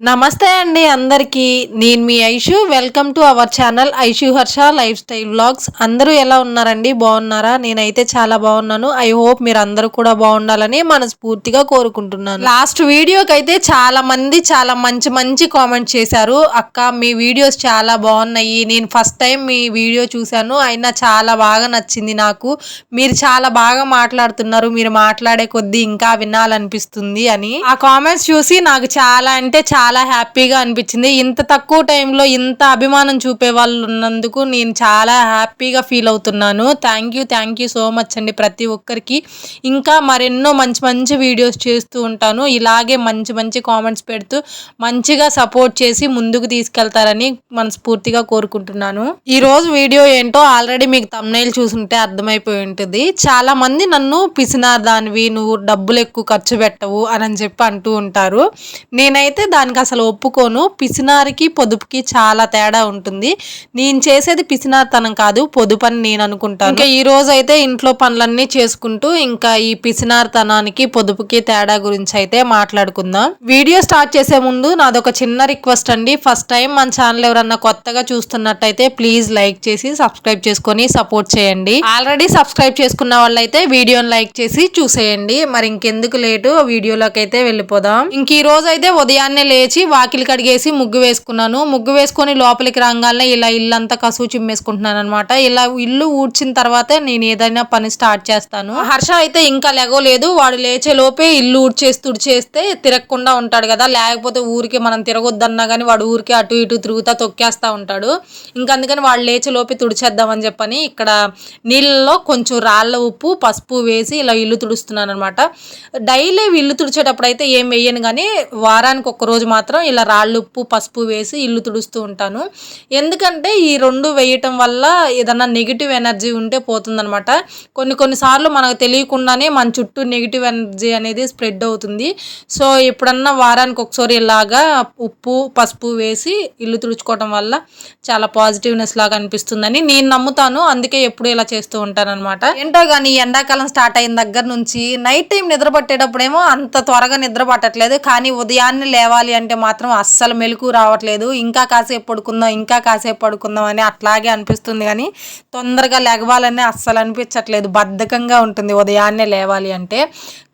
నమస్తే అండి అందరికీ. నేను మీ Aishu. Welcome to our channel Aishu Harsha lifestyle vlogs అందరూ ఎలా ఉన్నారండి? బాగున్నారా? నేనైతే చాలా బాగున్నాను. ఐ హోప్ మీరు అందరూ కూడా బాగుండాలని మనస్ఫూర్తిగా కోరుకుంటున్నాను. లాస్ట్ వీడియోకి అయితే చాలా మంది చాలా మంచి మంచి కామెంట్ చేశారు. అక్క మీ వీడియోస్ చాలా బాగున్నాయి. నేను ఫస్ట్ టైం మీ వీడియో చూశాను. అయినా చాలా బాగా నచ్చింది నాకు. మీరు చాలా బాగా మాట్లాడుతున్నారు. మీరు మాట్లాడే కొద్దీ ఇంకా వినాలనిపిస్తుంది అని. ఆ కామెంట్స్ చూసి నాకు చాలా అంటే చాలా చాలా హ్యాపీగా అనిపించింది. ఇంత తక్కువ టైంలో ఇంత అభిమానం చూపే వాళ్ళు ఉన్నందుకు నేను చాలా హ్యాపీగా ఫీల్ అవుతున్నాను. Thank you thank you so much అండి ప్రతి ఒక్కరికి. ఇంకా మరెన్నో మంచి మంచి వీడియోస్ చేస్తూ ఉంటాను. ఇలాగే మంచి మంచి కామెంట్స్ పెడుతూ మంచిగా సపోర్ట్ చేసి ముందుకు తీసుకెళ్తారని మనస్ఫూర్తిగా కోరుకుంటున్నాను. ఈరోజు వీడియో ఏంటో ఆల్రెడీ మీకు తమ్నైల్ చూసుంటే అర్థమైపోయి ఉంటుంది. చాలా మంది నన్ను పిసినార్ దానివి నువ్వు డబ్బులు ఎక్కువ ఖర్చు పెట్టవు అని అని చెప్పి అంటూ ఉంటారు. నేనైతే దానికి అసలు ఒప్పుకోను. పిసినారికి పొదుపుకి చాలా తేడా ఉంటుంది. నేను చేసేది పిసినారితనం కాదు పొదుపు అని నేను అనుకుంటాను. ఇంకా ఈ రోజు అయితే ఇంట్లో పనులన్నీ చేసుకుంటూ ఇంకా ఈ పిసినారితనానికి పొదుపుకి తేడా గురించి అయితే మాట్లాడుకుందాం. వీడియో స్టార్ట్ చేసే ముందు నాదొక చిన్న రిక్వెస్ట్ అండి. ఫస్ట్ టైం మన ఛానల్ ఎవరన్నా కొత్తగా చూస్తున్నట్టయితే ప్లీజ్ లైక్ చేసి సబ్స్క్రైబ్ చేసుకొని సపోర్ట్ చేయండి. ఆల్రెడీ సబ్స్క్రైబ్ చేసుకున్న వాళ్ళైతే వీడియోని లైక్ చేసి చూసేయండి. మరి ఇంకెందుకు లేటు? వీడియోలోకి అయితే వెళ్ళిపోదాం. ఇంక ఈ రోజు అయితే ఉదయాన్నే లేచి వాకిలి కడిగేసి ముగ్గు వేసుకున్నాను. ముగ్గు వేసుకొని లోపలికి రంగాలనే ఇలా ఇల్లంతా కసువు చిమ్మేసుకుంటున్నాను అనమాట ఇలా ఇల్లు ఊడ్చిన తర్వాతే నేను ఏదైనా పని స్టార్ట్ చేస్తాను. హర్ష అయితే ఇంకా లెగవలేదు వాడు లేచే లోపే ఇల్లు ఊడ్చేసి తుడిచేస్తే తిరగకుండా ఉంటాడు కదా. లేకపోతే ఊరికి మనం తిరగొద్దన్నా కానీ వాడు ఊరికి అటు ఇటు తిరుగుతా తొక్కేస్తా ఉంటాడు. ఇంకా అందుకని వాడు లేచే లోపే తుడిచేద్దామని చెప్పని ఇక్కడ నీళ్ళలో కొంచెం రాళ్ళ ఉప్పు పసుపు వేసి ఇలా ఇల్లు తుడుస్తున్నాను అనమాట డైలీ ఇల్లు తుడిచేటప్పుడు అయితే ఏం వేయను కానీ వారానికి ఒక రోజు మాత్రం ఇలా రాళ్ళు ఉప్పు పసుపు వేసి ఇల్లు తుడుస్తూ ఉంటాను. ఎందుకంటే ఈ రెండు వేయటం వల్ల ఏదన్నా నెగిటివ్ ఎనర్జీ ఉంటే పోతుందనమాట కొన్ని కొన్నిసార్లు మనకు తెలియకుండానే మన చుట్టూ నెగిటివ్ ఎనర్జీ అనేది స్ప్రెడ్ అవుతుంది. సో ఎప్పుడన్నా వారానికి ఒకసారి ఇలాగా ఉప్పు పసుపు వేసి ఇల్లు తుడుచుకోవడం వల్ల చాలా పాజిటివ్నెస్ లాగా అనిపిస్తుందని నేను నమ్ముతాను. అందుకే ఎప్పుడు ఇలా చేస్తూ ఉంటాను అనమాట ఏంటో కానీ ఎండాకాలం స్టార్ట్ అయిన దగ్గర నుంచి నైట్ టైం నిద్ర పట్టేటప్పుడేమో అంత త్వరగా నిద్ర పట్టట్లేదు. కానీ ఉదయాన్నే లేవాలి అంటే మాత్రం అస్సలు మెలకు రావట్లేదు. ఇంకా కాసేపు పడుకుందాం ఇంకా కాసేపు పడుకుందాం అని అట్లాగే అనిపిస్తుంది కానీ తొందరగా లెగవాలని అస్సలు అనిపించట్లేదు. బద్ధకంగా ఉంటుంది ఉదయాన్నే లేవాలి అంటే.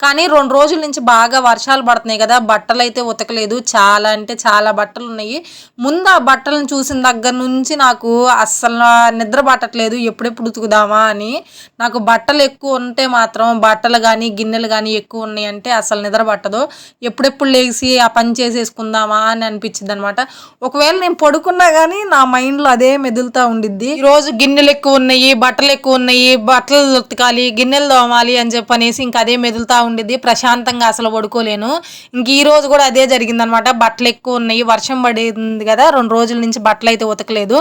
కానీ రెండు రోజుల నుంచి బాగా వర్షాలు పడుతున్నాయి కదా బట్టలు అయితే ఉతకలేదు. చాలా అంటే చాలా బట్టలు ఉన్నాయి ముందు ఆ బట్టలను చూసిన దగ్గర నుంచి నాకు అస్సలు నిద్ర పట్టట్లేదు. ఎప్పుడెప్పుడు ఉతుకుదామా అని. నాకు బట్టలు ఎక్కువ ఉంటే మాత్రం బట్టలు కానీ గిన్నెలు కానీ ఎక్కువ ఉన్నాయి అంటే అసలు నిద్ర పట్టదు. ఎప్పుడెప్పుడు లేచి ఆ పని చేసుకుందామా అని అనిపించింది అనమాట ఒకవేళ నేను పడుకున్నా కానీ నా మైండ్లో అదే మెదులుతూ ఉండిద్ది. ఈరోజు గిన్నెలు ఎక్కువ ఉన్నాయి బట్టలు ఎక్కువ ఉన్నాయి బట్టలు ఉతకాలి గిన్నెలు తోమాలి అని చెప్పనేసి ఇంకా అదే మెదులుతూ ఉండిద్ది. ప్రశాంతంగా అసలు పడుకోలేను. ఇంక ఈ రోజు కూడా అదే జరిగిందనమాట బట్టలు ఎక్కువ ఉన్నాయి వర్షం పడింది కదా రెండు రోజుల నుంచి బట్టలు అయితే ఉతకలేదు.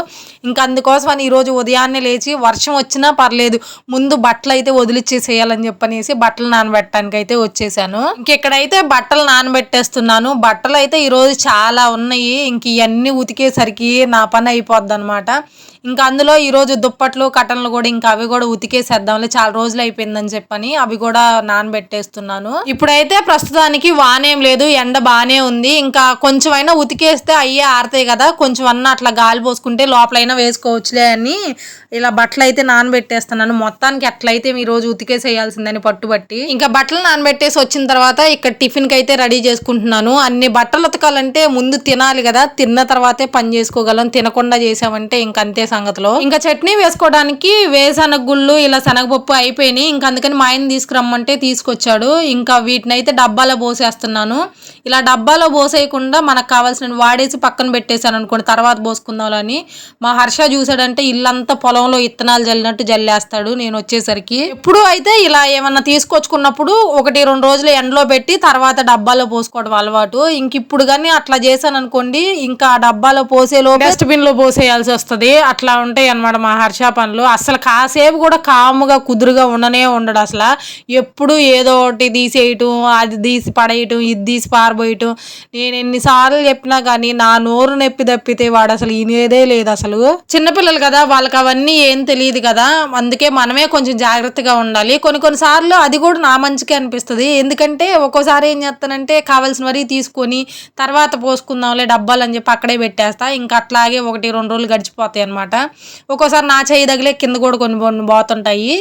ఇంకా అందుకోసం అని ఈరోజు ఉదయాన్నే లేచి వర్షం వచ్చినా పర్లేదు ముందు బట్టలు అయితే వదిలిచ్చేసేయాలని చెప్పనేసి బట్టలు నానబెట్టడానికి అయితే వచ్చేసాను ఇంకెక్కడైతే బట్టలు నానబెట్టేస్తున్నాను. బట్టలు అయితే ఈరోజు చాలా ఉన్నాయి. ఇంక ఇవన్నీ ఉతికేసరికి నా పని అయిపోద్ది అనమాట ఇంకా అందులో ఈరోజు దుప్పట్లు కటన్లు కూడా ఇంకా అవి కూడా ఉతికేసేద్దాంలే. చాలా రోజులు అయిపోయిందని చెప్పని అవి కూడా నానబెట్టేస్తున్నాను. ఇప్పుడైతే ప్రస్తుతానికి వానేం లేదు ఎండ బాగానే ఉంది. ఇంకా కొంచెం అయినా ఉతికేస్తే అయ్యే ఆరుతాయి కదా కొంచెం అన్న అట్లా గాలి పోసుకుంటే లోపలైనా వేసుకోవచ్చులే అని ఇలా బట్టలు అయితే నానబెట్టేస్తున్నాను. మొత్తానికి అట్లయితే ఈ రోజు ఉతికేసేయాల్సిందని పట్టుబట్టి. ఇంకా బట్టలు నానబెట్టేసి వచ్చిన తర్వాత ఇక్కడ టిఫిన్ అయితే రెడీ చేసుకుంటున్నాను. అన్ని బట్టలు ఉతకాలంటే ముందు తినాలి కదా తిన్న తర్వాతే పని చేసుకోగలం తినకుండా చేసామంటే ఇంక అంతే సంగతిలో. ఇంకా చట్నీ వేసుకోవడానికి వేసనగ గుళ్ళు ఇలా శనగపప్పు అయిపోయినాయి. ఇంకా అందుకని మా ఆయన తీసుకురమ్మంటే తీసుకొచ్చాడు. ఇంకా వీటిని అయితే డబ్బాలో పోసేస్తున్నాను. ఇలా డబ్బాలో పోసేయకుండా మనకు కావాల్సిన వాడేసి పక్కన పెట్టేశాను అనుకోండి తర్వాత పోసుకుందామని మా హర్ష చూసాడంటే ఇల్లంతా పొలంలో ఇత్తనాలు జల్లినట్టు జల్లేస్తాడు నేను వచ్చేసరికి. ఎప్పుడు అయితే ఇలా ఏమన్నా తీసుకొచ్చుకున్నప్పుడు ఒకటి రెండు రోజులు ఎండలో పెట్టి తర్వాత డబ్బాలో పోసుకోవడం అలవాటు. ఇంక ఇప్పుడు కానీ అట్లా చేశాను అనుకోండి ఇంకా ఆ డబ్బాలో పోసేలో డస్ట్బిన్లో పోసేయాల్సి వస్తుంది. అట్లా ఉంటాయి అన్నమాట మా హర్ష పనులు. అసలు కాసేపు కూడా కాముగా కుదురుగా ఉండనే ఉండడు అసలు. ఎప్పుడు ఏదో ఒకటి తీసేయటం అది తీసి పడేయటం ఇది తీసి పారబోయటం పారబోయటం నేను ఎన్నిసార్లు చెప్పినా కానీ నా నోరు నొప్పి తప్పితే వాడు అసలు ఇనేదే లేదు అసలు. చిన్నపిల్లలు కదా వాళ్ళకి అవన్నీ ఏం తెలియదు కదా. అందుకే మనమే కొంచెం జాగ్రత్తగా ఉండాలి. కొన్ని కొన్నిసార్లు అది కూడా నా మంచికే అనిపిస్తుంది. ఎందుకంటే ఒక్కోసారి ఏం చేస్తానంటే కావాల్సిన వరకు తీసుకొని తర్వాత పోసుకుందాంలే డబ్బాలు అని చెప్పి అక్కడే పెట్టేస్తా. ఇంకా అట్లాగే ఒకటి రెండు రోజులు గడిచిపోతాయి అనమాట ఒక్కోసారి నా చేయి తగిలే కింద కూడా కొన్ని కొన్ని పోతుంటాయి.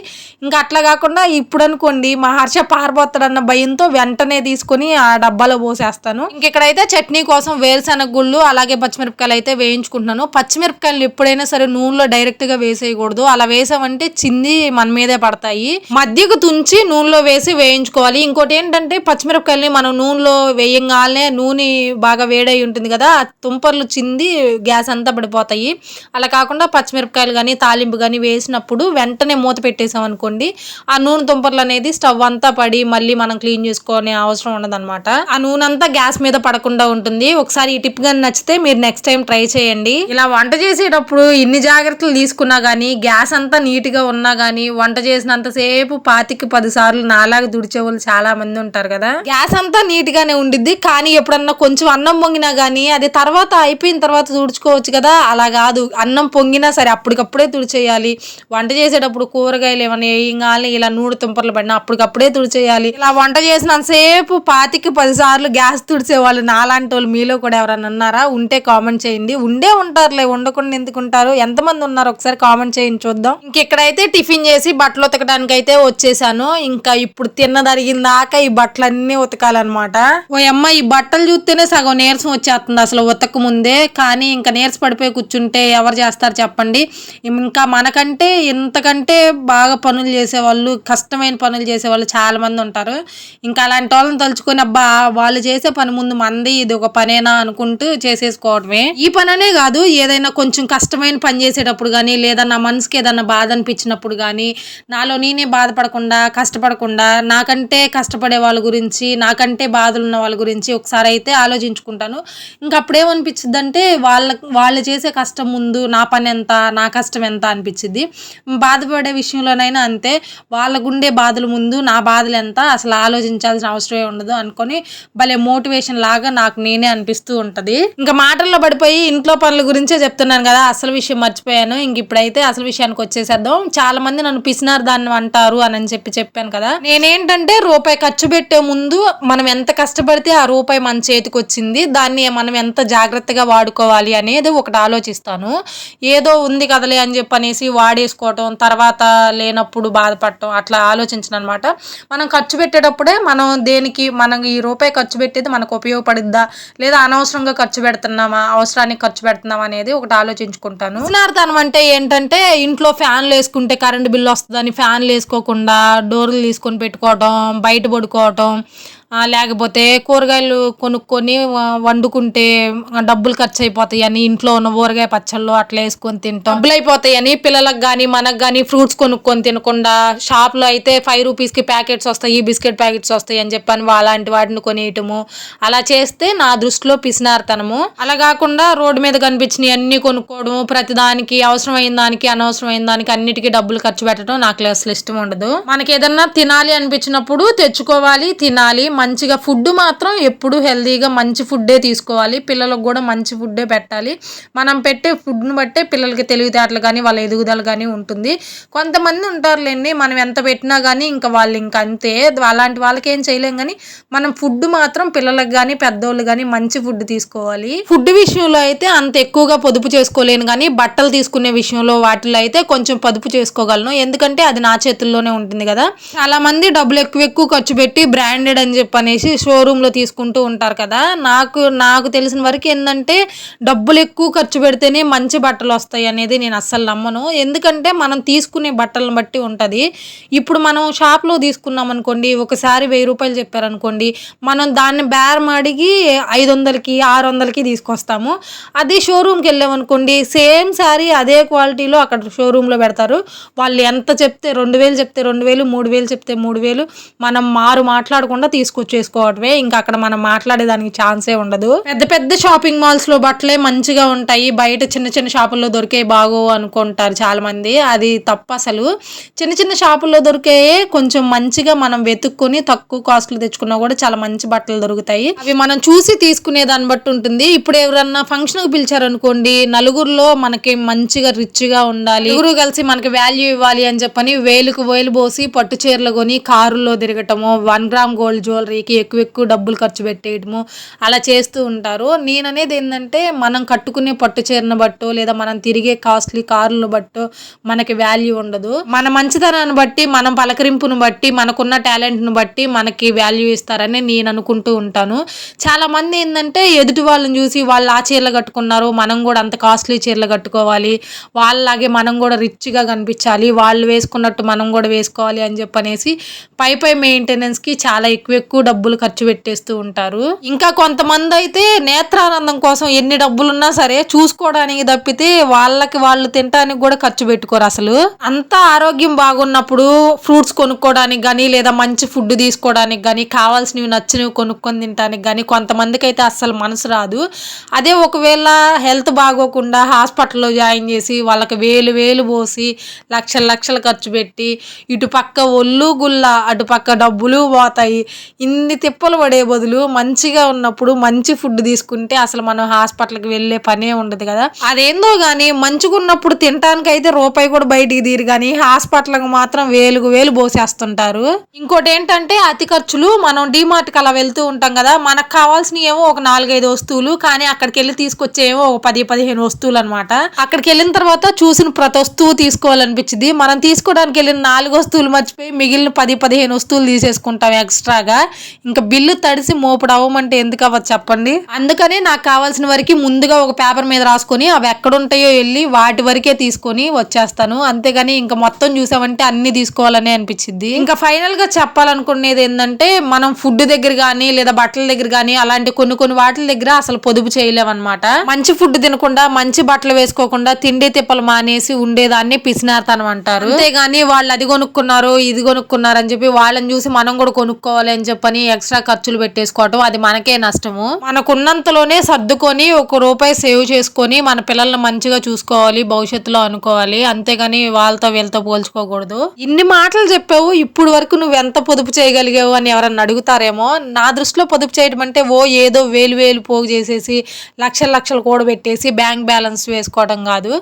ఇంకా అట్లా కాకుండా ఇప్పుడు అనుకోండి మా హర్ష పారిపోతాడన్న భయంతో వెంటనే తీసుకొని ఆ డబ్బాలో పోసి చేస్తాను. ఇక్కడైతే చట్నీ కోసం వేరుశనగ గుళ్ళు అలాగే పచ్చిమిరపకాయలు అయితే వేయించుకుంటున్నాను. పచ్చిమిరపకాయలు ఎప్పుడైనా సరే నూనెలో డైరెక్ట్గా వేసేయకూడదు. అలా వేసామంటే చింది మన మీదే పడతాయి. మధ్యకు తుంచి నూనెలో వేసి వేయించుకోవాలి. ఇంకోటి ఏంటంటే పచ్చిమిరపకాయలని మనం నూనెలో వేయంగానే నూనె బాగా వేడై ఉంటుంది కదా ఆ తుంపర్లు చింది గ్యాస్ అంతా పడిపోతాయి. అలా కాకుండా పచ్చిమిరపకాయలు కానీ తాలింపు కానీ వేసినప్పుడు వెంటనే మూత పెట్టేసాం అనుకోండి ఆ నూనె తుంపర్లు అనేది స్టవ్ అంతా పడి మళ్ళీ మనం క్లీన్ చేసుకునే అవసరం ఉండదు ఆ నూనె అంతా గ్యాస్ మీద పడకుండా ఉంటుంది. ఒకసారి ఈ టిప్ కానీ నచ్చితే మీరు నెక్స్ట్ టైం ట్రై చేయండి. ఇలా వంట చేసేటప్పుడు ఇన్ని జాగ్రత్తలు తీసుకున్నా కానీ గ్యాస్ అంతా నీట్గా ఉన్నా కానీ వంట చేసినంతసేపు పాతికి పది సార్లు నాలాగా దుడిచే వాళ్ళు చాలా మంది ఉంటారు కదా. గ్యాస్ అంతా నీట్ గానే ఉండిద్ది. కానీ ఎప్పుడన్నా కొంచెం అన్నం పొంగినా కానీ అది తర్వాత అయిపోయిన తర్వాత తుడుచుకోవచ్చు కదా. అలా కాదు. అన్నం పొంగినా సరే అప్పటికప్పుడే తుడిచేయాలి. వంట చేసేటప్పుడు కూరగాయలు ఏమైనా వేయంగాలి ఇలా నూనె తుంపర్లు పడినా అప్పటికప్పుడే తుడిచేయాలి. ఇలా వంట చేసినంతసేపు పాతికి పది సార్లు గ్యాస్ తుడిచే వాళ్ళు నాలాంటి వాళ్ళు మీలో కూడా ఎవరైనా ఉన్నారా? ఉంటే కామెంట్ చేయండి. ఉండే ఉంటారులే ఉండకుండా ఎందుకు ఉంటారు? ఎంతమంది ఉన్నారు? ఒకసారి కామెంట్ చేయండి చూద్దాం. ఇంకెక్కడైతే టిఫిన్ చేసి బట్టలు ఉతకడానికి అయితే వచ్చేసాను. ఇంకా ఇప్పుడు తిన్నది అరిగిందాక ఈ బట్టలన్నీ ఉతకాలన్నమాట. ఓ అమ్మ ఈ బట్టలు చూస్తేనే సగం నీరసం వచ్చేస్తుంది. అసలు ఉతక ముందే కానీ ఇంకా నీరస పడిపోయి కూర్చుంటే ఎవరు చేస్తారు చెప్పండి. ఇంకా మనకంటే ఇంతకంటే బాగా పనులు చేసేవాళ్ళు కష్టమైన పనులు చేసేవాళ్ళు చాలా మంది ఉంటారు. ఇంకా అలాంటి వాళ్ళని తలుచుకొని అబ్బా వాళ్ళు చేసే పని ముందు మంది ఇది ఒక పనేనా అనుకుంటూ చేసేసుకోవడమే. ఈ పననే కాదు ఏదైనా కొంచెం కష్టమైన పని చేసేటప్పుడు కానీ లేదా నా మనసుకి ఏదైనా బాధ అనిపించినప్పుడు కానీ నాలో నేనే బాధపడకుండా కష్టపడకుండా నాకంటే కష్టపడే వాళ్ళ గురించి నాకంటే బాధలు ఉన్న వాళ్ళ గురించి ఒకసారి అయితే ఆలోచించుకుంటాను. ఇంకా అప్పుడేమనిపించింది అంటే వాళ్ళ వాళ్ళు చేసే కష్టం ముందు నా పని ఎంత నా కష్టం ఎంత అనిపించింది బాధపడే విషయంలోనైనా అంతే వాళ్ళ గుండె బాధల ముందు నా బాధలు ఎంత అసలు ఆలోచించాల్సిన అవసరమే ఉండదు అనుకొని భలే మోటివేషన్ లాగా నాకు నేనే అనిపిస్తూ ఉంటుంది. ఇంకా మాటల్లో పడిపోయి ఇంట్లో పనుల గురించే చెప్తున్నాను కదా అసలు విషయం మర్చిపోయాను. ఇంక ఇప్పుడైతే అసలు విషయానికి వచ్చేసేద్దాం. చాలా మంది నన్ను పిసినారు దాన్ని అంటారు అని చెప్పి చెప్పాను కదా. నేనేంటంటే రూపాయి ఖర్చు పెట్టే ముందు మనం ఎంత కష్టపడితే ఆ రూపాయి మన చేతికి వచ్చింది. దాన్ని మనం ఎంత జాగ్రత్తగా వాడుకోవాలి అనేది ఒకటి ఆలోచిస్తాను. ఏదో ఉంది కదలే అని చెప్పి అనేసి వాడేసుకోవటం తర్వాత లేనప్పుడు బాధపడటం అట్లా ఆలోచించను అనమాట మనం ఖర్చు పెట్టేటప్పుడే మనం దేనికి మనం ఈ రూపాయి ఖర్చు పెట్టేది మనకు ఉపయోగపడిద్దా? లేదా అనవసరంగా ఖర్చు పెడుతున్నామా? అవసరానికి ఖర్చు పెడుతున్నామా అనేది ఒకటి ఆలోచించుకుంటాను. ఉష్ణార్థనం అంటే ఏంటంటే ఇంట్లో ఫ్యాన్లు వేసుకుంటే కరెంట్ బిల్ వస్తుందని ఫ్యాన్లు వేసుకోకుండా డోర్లు తీసుకొని పెట్టుకోవటం బయట పడుకోవటం లేకపోతే కూరగాయలు కొనుక్కొని వండుకుంటే డబ్బులు ఖర్చు అయిపోతాయి అని ఇంట్లో ఉన్న ఊరగాయ పచ్చళ్ళు అట్లా వేసుకొని తింటాం. డబ్బులు అయిపోతాయి అని పిల్లలకు కానీ మనకు కానీ ఫ్రూట్స్ కొనుక్కొని తినకుండా షాప్లో అయితే ఫైవ్ రూపీస్కి ప్యాకెట్స్ వస్తాయి బిస్కెట్ ప్యాకెట్స్ వస్తాయి అని చెప్పాను అలాంటి వాటిని కొనేయటము. అలా చేస్తే నా దృష్టిలో పిసినారుతనము. అలా కాకుండా రోడ్డు మీద కనిపించినవి అన్ని కొనుక్కోవడము. ప్రతిదానికి అవసరమైన దానికి అనవసరమైన దానికి అన్నిటికీ డబ్బులు ఖర్చు పెట్టడం నాకు అసలు ఇష్టం ఉండదు. మనకి ఏదన్నా తినాలి అనిపించినప్పుడు తెచ్చుకోవాలి తినాలి మంచిగా ఫుడ్ మాత్రం ఎప్పుడు హెల్తీగా మంచి ఫుడ్డే తీసుకోవాలి. పిల్లలకు కూడా మంచి ఫుడ్డే పెట్టాలి. మనం పెట్టే ఫుడ్ని బట్టే పిల్లలకి తెలివితేటలు కానీ వాళ్ళ ఎదుగుదల కానీ ఉంటుంది. కొంతమంది ఉంటారులేండి మనం ఎంత పెట్టినా కానీ ఇంకా వాళ్ళు ఇంకా అంతే. అలాంటి వాళ్ళకి ఏం చేయలేం కానీ మనం ఫుడ్ మాత్రం పిల్లలకు కానీ పెద్దోళ్ళు కానీ మంచి ఫుడ్ తీసుకోవాలి. ఫుడ్ విషయంలో అయితే అంత ఎక్కువగా పొదుపు చేసుకోలేను కానీ బట్టలు తీసుకునే విషయంలో వాటిలో అయితే కొంచెం పొదుపు చేసుకోగలను. ఎందుకంటే అది నా చేతుల్లోనే ఉంటుంది కదా. చాలా మంది డబ్బులు ఎక్కువ ఎక్కువ ఖర్చు పెట్టి బ్రాండెడ్ అని చెప్పి అనేసి షోరూంలో తీసుకుంటూ ఉంటారు కదా. నాకు నాకు తెలిసిన వరకు ఏంటంటే డబ్బులు ఎక్కువ ఖర్చు పెడితేనే మంచి బట్టలు వస్తాయి అనేది నేను అస్సలు నమ్మను. ఎందుకంటే మనం తీసుకునే బట్టలను బట్టి ఉంటుంది. ఇప్పుడు మనం షాప్లో తీసుకున్నాం అనుకోండి ఒకసారి వెయ్యి రూపాయలు చెప్పారనుకోండి మనం దాన్ని బేరం అడిగి ఐదు వందలకి ఆరు వందలకి తీసుకొస్తాము. అదే షోరూమ్కి వెళ్ళామనుకోండి సేమ్ శారీ అదే క్వాలిటీలో అక్కడ షోరూంలో పెడతారు. వాళ్ళు ఎంత చెప్తే రెండు వేలు చెప్తే రెండు వేలు మూడు వేలు చెప్తే మూడు వేలు. మనం మారు మాట్లాడకుండా తీసుకుంటాం తీసుకొచ్చేసుకోవటమే ఇంకా అక్కడ మనం మాట్లాడేదానికి ఛాన్సే ఉండదు. పెద్ద పెద్ద షాపింగ్ మాల్స్లో బట్టలే మంచిగా ఉంటాయి. బయట చిన్న చిన్న షాపుల్లో దొరికే బాగు అనుకుంటారు చాలా మంది అది తప్ప అసలు. చిన్న చిన్న షాపుల్లో దొరికే కొంచెం మంచిగా మనం వెతుక్కొని తక్కువ కాస్ట్లు తెచ్చుకున్నా కూడా చాలా మంచి బట్టలు దొరుకుతాయి. అవి మనం చూసి తీసుకునే దాన్ని బట్టి ఉంటుంది. ఇప్పుడు ఎవరన్నా ఫంక్షన్కి పిలిచారనుకోండి నలుగురిలో మనకి మంచిగా రిచ్గా ఉండాలి. నలుగురు కలిసి మనకి వాల్యూ ఇవ్వాలి అని చెప్పని వేలుకు వేలు పోసి పట్టు చీరలు కొని కారులో తిరగటము వన్ గ్రామ్ గోల్డ్ జ్యువెలరీకి ఎక్కువ ఎక్కువ డబ్బులు ఖర్చు పెట్టేయటము అలా చేస్తూ ఉంటారు. నేననేది ఏంటంటే మనం కట్టుకునే పట్టు చీరను బట్టో లేదా మనం తిరిగే కాస్ట్లీ కార్లను బట్టో మనకి వాల్యూ ఉండదు. మన మంచితనాన్ని బట్టి మనం పలకరింపును బట్టి మనకున్న టాలెంట్ను బట్టి మనకి వాల్యూ ఇస్తారని నేను అనుకుంటూ ఉంటాను. చాలా మంది ఏంటంటే ఎదుటి వాళ్ళని చూసి వాళ్ళు ఆ చీరలు కట్టుకున్నారు మనం కూడా అంత కాస్ట్లీ చీరలు కట్టుకోవాలి వాళ్ళలాగే మనం కూడా రిచ్గా కనిపించాలి వాళ్ళు వేసుకున్నట్టు మనం కూడా వేసుకోవాలి అని చెప్పనేసి పై పై మెయింటెనెన్స్కి చాలా ఎక్కువ ఎక్కువ డబ్బులు ఖర్చు పెట్టేస్తూ ఉంటారు. ఇంకా కొంతమంది అయితే నేత్రానందం కోసం ఎన్ని డబ్బులున్నా సరే చూసుకోవడానికి తప్పితే వాళ్ళకి వాళ్ళు తినడానికి కూడా ఖర్చు పెట్టుకోరు అసలు. అంతా ఆరోగ్యం బాగున్నప్పుడు ఫ్రూట్స్ కొనుక్కోవడానికి కానీ లేదా మంచి ఫుడ్ తీసుకోవడానికి కానీ కావాల్సినవి నచ్చినవి కొనుక్కొని తినడానికి కానీ కొంతమందికి అయితే అస్సలు మనసు రాదు. అదే ఒకవేళ హెల్త్ బాగోకుండా హాస్పిటల్లో జాయిన్ చేసి వాళ్ళకి వేలు వేలు పోసి లక్షల లక్షలు ఖర్చు పెట్టి ఇటు పక్క ఒళ్ళు గుల్ల అటు పక్క డబ్బులు పోతాయి. ఇన్ని తిప్పలు పడే బదులు మంచిగా ఉన్నప్పుడు మంచి ఫుడ్ తీసుకుంటే అసలు మనం హాస్పిటల్కి వెళ్ళే పనే ఉండదు కదా. అదేందో కానీ మంచిగా ఉన్నప్పుడు తినడానికి అయితే రూపాయి కూడా బయటికి తీరు కానీ హాస్పిటల్కి మాత్రం వేలుగు వేలు పోసేస్తుంటారు ఇంకోటి ఏంటంటే అతి ఖర్చులు మనం డిమార్ట్కి అలా వెళ్తూ ఉంటాం కదా మనకు కావాల్సినవి ఏమో ఒక నాలుగైదు వస్తువులు కానీ అక్కడికి వెళ్ళి తీసుకొచ్చేమో ఒక పది పదిహేను వస్తువులు అనమాట అక్కడికి వెళ్ళిన తర్వాత చూసిన ప్రతి వస్తువు తీసుకోవాలనిపించింది. మనం తీసుకోవడానికి వెళ్ళిన నాలుగు వస్తువులు మర్చిపోయి మిగిలిన పది పదిహేను వస్తువులు తీసేసుకుంటాం ఎక్స్ట్రాగా. ఇంకా బిల్లు తడిసి మోపుడు అవ్వమంటే ఎందుకు అవ్వదు చెప్పండి? అందుకనే నాకు కావాల్సిన వరకు ముందుగా ఒక పేపర్ మీద రాసుకొని అవి ఎక్కడ ఉంటాయో వెళ్ళి వాటి వరకే తీసుకొని వచ్చేస్తాను. అంతేగాని ఇంకా మొత్తం చూసామంటే అన్ని తీసుకోవాలని అనిపించింది ఇంకా ఫైనల్గా చెప్పాలనుకునేది ఏంటంటే మనం ఫుడ్ దగ్గర కానీ లేదా బట్టల దగ్గర కానీ అలాంటి కొన్ని కొన్ని వాటి దగ్గర అసలు పొదుపు చేయలేమన్నమాట. మంచి ఫుడ్ తినకుండా మంచి బట్టలు వేసుకోకుండా తిండి తిప్పలు మానేసి ఉండేదాన్ని పిసినార్తనం అంటారు. అంతేగాని వాళ్ళు అది కొనుక్కున్నారు ఇది కొనుక్కున్నారు అని చెప్పి వాళ్ళని చూసి మనం కూడా కొనుక్కోవాలి అని చెప్పని ఎక్స్ట్రా ఖర్చులు పెట్టేసుకోవటం అది మనకే నష్టము. మనకున్నంతలోనే సర్దుకొని ఒక రూపాయి సేవ్ చేసుకొని మన పిల్లల్ని మంచిగా చూసుకోవాలి భవిష్యత్తులో అనుకోవాలి. అంతేగాని వాళ్ళతో వీళ్ళతో పోల్చుకోకూడదు. ఇన్ని మాటలు చెప్పావు ఇప్పుడు వరకు నువ్వు ఎంత పొదుపు చేయగలిగావు అని ఎవరన్నా అడుగుతారేమో. నా దృష్టిలో పొదుపు చేయడం అంటే ఓ ఏదో వేలు వేలు పోగు చేసేసి లక్షల లక్షలు కూడబెట్టేసి బ్యాంక్ బ్యాలెన్స్ వేసుకోవడం కాదు.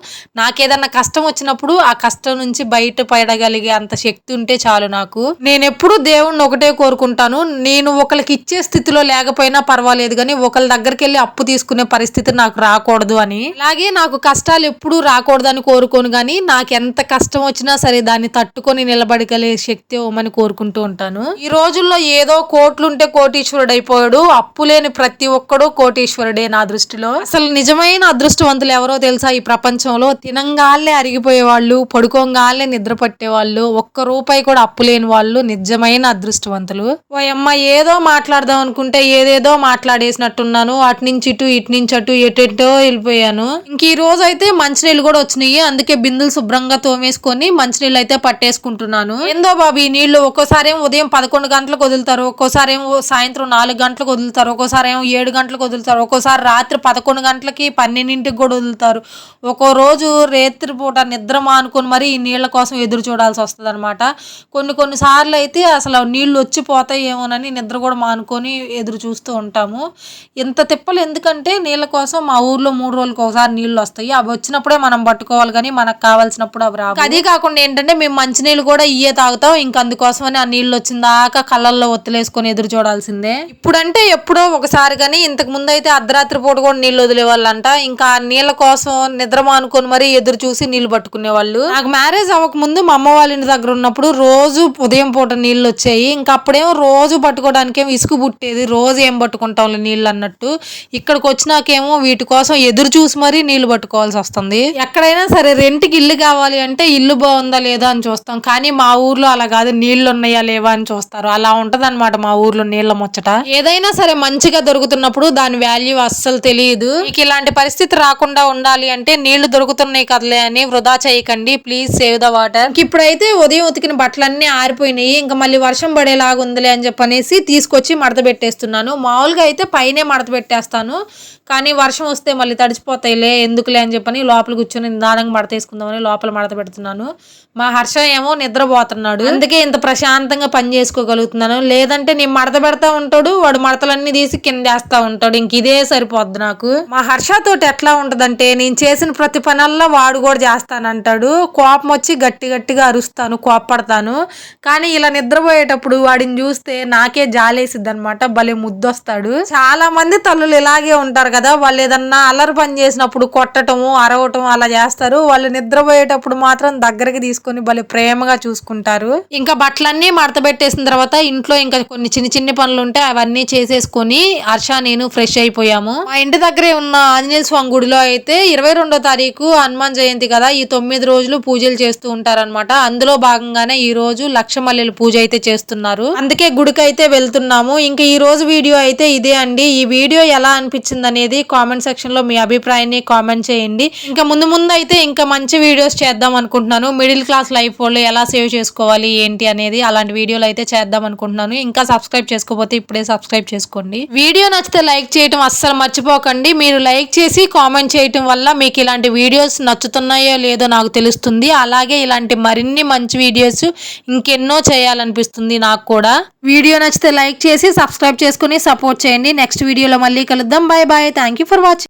నాకేదన్నా కష్టం వచ్చినప్పుడు ఆ కష్టం నుంచి బయట పడగలిగే అంత శక్తి ఉంటే చాలు నాకు. నేను ఎప్పుడు దేవుణ్ణి ఒకటే కోరుకుంటాను. నేను ఒకరికి ఇచ్చే స్థితిలో లేకపోయినా పర్వాలేదు కానీ ఒకరి దగ్గరికి వెళ్ళి అప్పు తీసుకునే పరిస్థితి నాకు రాకూడదు అని. అలాగే నాకు కష్టాలు ఎప్పుడూ రాకూడదని కోరుకోను కానీ నాకు ఎంత కష్టం వచ్చినా సరే దాన్ని తట్టుకొని నిలబడగలే శక్తి ఇవ్వమని కోరుకుంటూ ఉంటాను. ఈ రోజుల్లో ఏదో కోట్లుంటే కోటీశ్వరుడు అయిపోయాడు అప్పు లేని ప్రతి ఒక్కడు కోటీశ్వరుడే నా దృష్టిలో. అసలు నిజమైన అదృష్టవంతులు ఎవరో తెలుసా ఈ ప్రపంచంలో? తినంగాళ్ళే అరిగిపోయే వాళ్ళు పడుకోగానే నిద్ర పట్టే వాళ్ళు ఒక్క రూపాయి కూడా అప్పు లేని వాళ్ళు నిజమైన అదృష్టవంతులు. ఓ అమ్మ ఏదో మాట్లాడదాం అనుకుంటే ఏదేదో మాట్లాడేసినట్టున్నాను. అటు నుంచి ఇటు ఇటు నుంచి అటు ఎటెటో వెళ్ళిపోయాను. ఇంక ఈ రోజు అయితే మంచినీళ్ళు కూడా వచ్చినాయి. అందుకే బిందులు శుభ్రంగా తోమేసుకొని మంచినీళ్ళు అయితే పట్టేసుకుంటున్నాను. ఏందో బాబు ఈ నీళ్ళు ఒక్కోసారి ఏమో ఉదయం పదకొండు గంటలకు వదులుతారు. ఒక్కోసారి ఏమో సాయంత్రం నాలుగు గంటలకు వదులుతారు. ఒక్కోసారి ఏమో ఏడు గంటలకు వదులుతారు. ఒక్కోసారి రాత్రి పదకొండు గంటలకి పన్నెండింటికి కూడా వదులుతారు. ఒక్కో రోజు రేత్రి పూట నిద్ర మానుకొని మరి ఈ నీళ్ళ కోసం ఎదురు చూడాల్సి వస్తుంది అనమాట కొన్ని కొన్ని సార్లు అయితే అసలు నీళ్ళు వచ్చిపోతాయి ఏమోనని నిద్ర కూడా మానుకొని ఎదురు చూస్తూ ఉంటాము. ఇంత తిప్పలు ఎందుకంటే నీళ్ళ కోసం మా ఊర్లో మూడు రోజులకు ఒకసారి నీళ్ళు వస్తాయి. అవి వచ్చినప్పుడే మనం పట్టుకోవాలి కానీ మనకు కావాల్సినప్పుడు అవి రావు. అది కాకుండా ఏంటంటే మేము మంచినీళ్ళు కూడా ఇయ్యే తాగుతాం. ఇంకా అందుకోసమని ఆ నీళ్ళు వచ్చిన దాకా కళ్ళల్లో ఒత్తిలేసుకొని ఎదురు చూడాల్సిందే. ఇప్పుడంటే ఎప్పుడో ఒకసారి కానీ ఇంతకు ముందు అయితే అర్ధరాత్రి పూట కూడా నీళ్ళు వదిలేవాళ్ళంట. ఇంకా ఆ నీళ్ళ కోసం నిద్ర మానుకొని మరీ ఎదురు చూసి నీళ్ళు పట్టుకునే వాళ్ళు నాకు మ్యారేజ్ అవ్వక ముందు మా అమ్మ వాళ్ళ ఇంటి దగ్గర ఉన్నప్పుడు రోజు ఉదయం పూట నీళ్ళు వచ్చాయి. ఇంకా అప్పుడేమో రోజు పట్టుకోవడానికి ఏమో ఇసుకు పుట్టేది రోజు ఏం పట్టుకుంటాం నీళ్ళు అన్నట్టు. ఇక్కడికి వచ్చినాకేమో వీటి కోసం ఎదురు చూసి మరీ నీళ్ళు పట్టుకోవాల్సి వస్తుంది. ఎక్కడైనా సరే రెంట్కి ఇల్లు కావాలి అంటే ఇల్లు బాగుందా లేదా అని చూస్తాం. కానీ మా ఊర్లో అలా కాదు నీళ్ళు ఉన్నాయా లేవా అని చూస్తారు. అలా ఉంటది మా ఊర్లో నీళ్ళ ముచ్చట. ఏదైనా సరే మంచిగా దొరుకుతున్నప్పుడు దాని వాల్యూ అస్సలు తెలియదు. మీకు ఇలాంటి పరిస్థితి రాకుండా ఉండాలి అంటే నీళ్ళు దొరుకుతున్నాయి కదలే అని వృధా చేయకండి. Please save the water. ఇప్పుడైతే ఉదయం ఉతికిన బట్టలన్నీ ఆరిపోయినాయి. ఇంకా మళ్ళీ వర్షం పడేలాగా ఉందిలే అని చెప్పి చెప్పనేసి తీసుకొచ్చి మడత పెట్టేస్తున్నాను మామూలుగా అయితే పైనే మడత పెట్టేస్తాను కానీ వర్షం వస్తే మళ్ళీ తడిచిపోతాయిలే ఎందుకులే అని చెప్పని లోపల కూర్చొని నిదానంగా మడత వేసుకుందామని లోపల మడత పెడుతున్నాను మా హర్ష ఏమో నిద్రపోతున్నాడు అందుకే ఇంత ప్రశాంతంగా పని చేసుకోగలుగుతున్నాను లేదంటే నేను మడత పెడతా ఉంటాడు వాడు మడతలన్నీ తీసి కింద వేస్తా ఉంటాడు ఇంక ఇదే సరిపోద్ది నాకు మా హర్ష తోటి ఎట్లా ఉంటదంటే నేను చేసిన ప్రతి పనల్లా వాడు కూడా చేస్తానంటాడు కోపం వచ్చి గట్టి గట్టిగా అరుస్తాను కోపడతాను కానీ ఇలా నిద్రపోయేటప్పుడు వాడిని చూస్తే నాకే జాలేసిద్ది అనమాట భలే ముద్దొస్తాడు. చాలా మంది తల్లులు ఇలాగే ఉంటారు కదా. వాళ్ళు ఏదన్నా అల్లరి పని చేసినప్పుడు కొట్టటము అరవటం అలా చేస్తారు. వాళ్ళు నిద్రపోయేటప్పుడు మాత్రం దగ్గరికి తీసుకొని భలే ప్రేమగా చూసుకుంటారు. ఇంకా బట్టలన్నీ మడత పెట్టేసిన తర్వాత ఇంట్లో ఇంకా కొన్ని చిన్న చిన్న పనులు ఉంటే అవన్నీ చేసేసుకొని హర్ష నేను ఫ్రెష్ అయిపోయాము. మా ఇంటి దగ్గరే ఉన్న ఆంజనేయ స్వామి గుడిలో అయితే ఇరవై రెండో తారీఖు హనుమాన్ జయంతి కదా. ఈ తొమ్మిది రోజులు పూజలు చేస్తూ ఉంటారనమాట అందులో భాగంగానే ఈ రోజు లక్ష మల్లెల పూజ అయితే చేస్తున్నారు. అందుకే గుడికి అయితే వెళ్తున్నాము. ఇంకా ఈరోజు వీడియో అయితే ఇదే అండి. ఈ వీడియో ఎలా అనిపించింది అనేది కామెంట్ సెక్షన్లో మీ అభిప్రాయాన్ని కామెంట్ చేయండి. ఇంకా ముందు ముందు అయితే ఇంకా మంచి వీడియోస్ చేద్దాం అనుకుంటున్నాను. మిడిల్ క్లాస్ లైఫ్ వాళ్ళు ఎలా సేవ్ చేసుకోవాలి ఏంటి అనేది అలాంటి వీడియోలు అయితే చేద్దాం అనుకుంటున్నాను. ఇంకా సబ్స్క్రైబ్ చేసుకోకపోతే ఇప్పుడే సబ్స్క్రైబ్ చేసుకోండి. వీడియో నచ్చితే లైక్ చేయటం అస్సలు మర్చిపోకండి. మీరు లైక్ చేసి కామెంట్ చేయటం వల్ల మీకు ఇలాంటి వీడియోస్ నచ్చుతున్నాయో లేదో నాకు తెలుస్తుంది. అలాగే ఇలాంటి మరిన్ని మంచి వీడియోస్ ఇంకెన్నో చేయాలనిపిస్తుంది నాకు కూడా. వీడియో నచ్చితే లైక్ చేసి సబ్స్క్రైబ్ చేసుకుని సపోర్ట్ చేయండి. నెక్స్ట్ వీడియోలో మళ్ళీ కలుద్దాం. Bye bye. Thank you for watching